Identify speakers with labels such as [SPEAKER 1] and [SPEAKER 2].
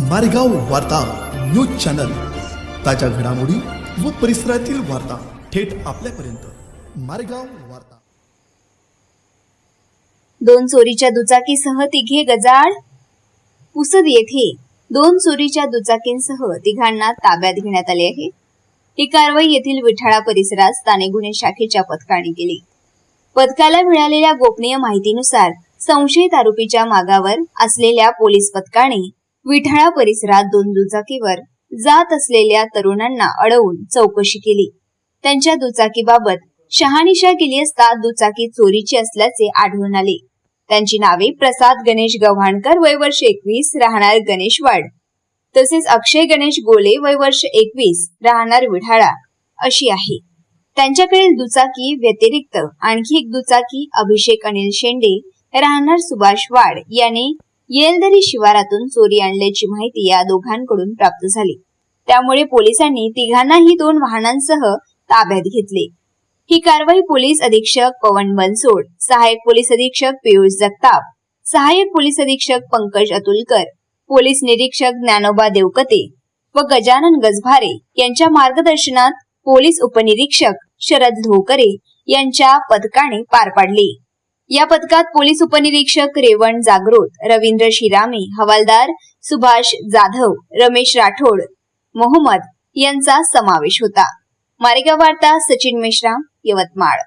[SPEAKER 1] मारेगाव वार्ता news channel. ताज्या घडामोडी व परिसरातील वार्ता थेट आपल्यापर्यंत. मारेगाव वार्ता.
[SPEAKER 2] दोन चोरीच्या दुचाकीसह तिघे गजाळ पुसद येथे दोन चोरीच्या दुचाकींसह तिघांना ताब्यात घेण्यात आले आहे. ही कारवाई येथील विठाळा परिसरात स्थानिक गुन्हे शाखेच्या पथकाने केली. पथकाला मिळालेल्या गोपनीय माहितीनुसार संशयित आरोपीच्या मागावर असलेल्या पोलीस पथकाने विठाळा परिसरात दोन दुचाकीवर जात असलेल्या तरुणांना अडवून चौकशी केली. त्यांच्या दुचाकीबाबत शहानिशा केली असता दुचाकी चोरीची असल्याचे आढळून आले. त्यांची नावे प्रसाद गणेश गव्हाणकर वय वर्ष एकवीस राहणार गणेशवाड तसेच अक्षय गणेश गोले वय वर्ष एकवीस राहणार विठाळा. अशी आहे. त्यांच्याकडील दुचाकी व्यतिरिक्त आणखी एक दुचाकी अभिषेक अनिल शेंडे राहणार सुभाष वाड याने येलदरी शिवारातून चोरी आणल्याची माहिती या दोघांकडून प्राप्त झाली. त्यामुळे पोलिसांनी तिघांनाही दोन वाहनांसह ताब्यात घेतले. ही कारवाई पोलीस अधीक्षक पवन बनसोड सहाय्यक पोलीस अधीक्षक पियुष जगताप सहाय्यक पोलीस अधीक्षक पंकज अतुलकर पोलीस निरीक्षक ज्ञानोबा देवकते व गजानन गजभारे यांच्या मार्गदर्शनात पोलीस उपनिरीक्षक शरद धोकरे यांच्या पथकाने पार पाडली. या पथकात पोलीस उपनिरीक्षक रेवण जागरोत रवींद्र शिरामे हवालदार सुभाष जाधव रमेश राठोड मोहम्मद यांचा समावेश होता. मारेगाव वार्ता सचिन मेश्राम यवतमाळ.